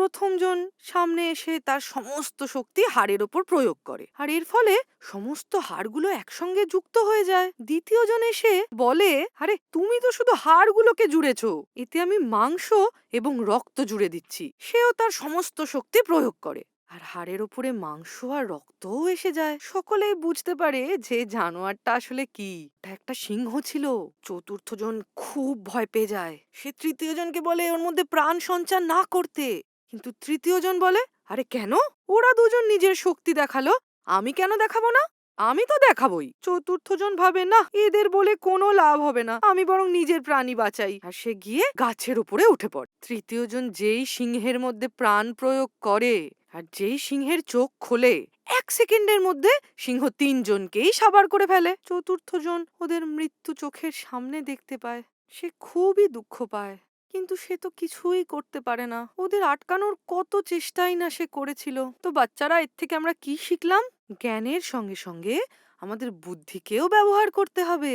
প্রথম জন সামনে এসে তার সমস্ত শক্তি হাড়ের ওপর প্রয়োগ করে। আর এর ফলে সমস্ত হাড়গুলো একসঙ্গে যুক্ত হয়ে যায়। দ্বিতীয় জন এসে বলে, আরে, তুমি তো শুধু হাড়গুলোকে জুড়েছ, এতে আমি মাংস এবং রক্ত জুড়ে দিচ্ছি। সেও তার সমস্ত শক্তি প্রয়োগ করে। আর হাড়ের ওপরে মাংস আর রক্তও এসে যায়। সকলেই বুঝতে পারে যে জানোয়ারটা আসলে কি। একটা সিংহ ছিল। চতুর্থ জন খুব ভয় পেয়ে যায়। সে তৃতীয় জনকে বলে, ওর মধ্যে প্রাণ সঞ্চার না করতে। কিন্তু তৃতীয় জন বলে, আরে কেন? ওরা দুজন নিজের শক্তি দেখাল, আমি কেন দেখাবো না? আমি তো দেখাবই। চতুর্থ জন ভাবে না এদের বলে কোনো লাভ হবে না, আমি বরং নিজের প্রাণী বাঁচাই। আর সে গিয়ে গাছের উপরে উঠে পড়ে। তৃতীয় জন যেই সিংহের মধ্যে প্রাণ প্রয়োগ করে আর যেই সিংহের চোখ খোলে, এক সেকেন্ডের মধ্যে সিংহ তিনজনকেই সাবার করে ফেলে। চতুর্থ জন ওদের মৃত্যু চোখের সামনে দেখতে পায়। সে খুবই দুঃখ পায়। কিন্তু সে তো কিছুই করতে পারে না। ওদের আটকানোর কত চেষ্টাই না সে করেছিল। তো বাচ্চারা, এর থেকে আমরা কি শিখলাম? জ্ঞানের সঙ্গে সঙ্গে আমাদের বুদ্ধিকেও ব্যবহার করতে হবে।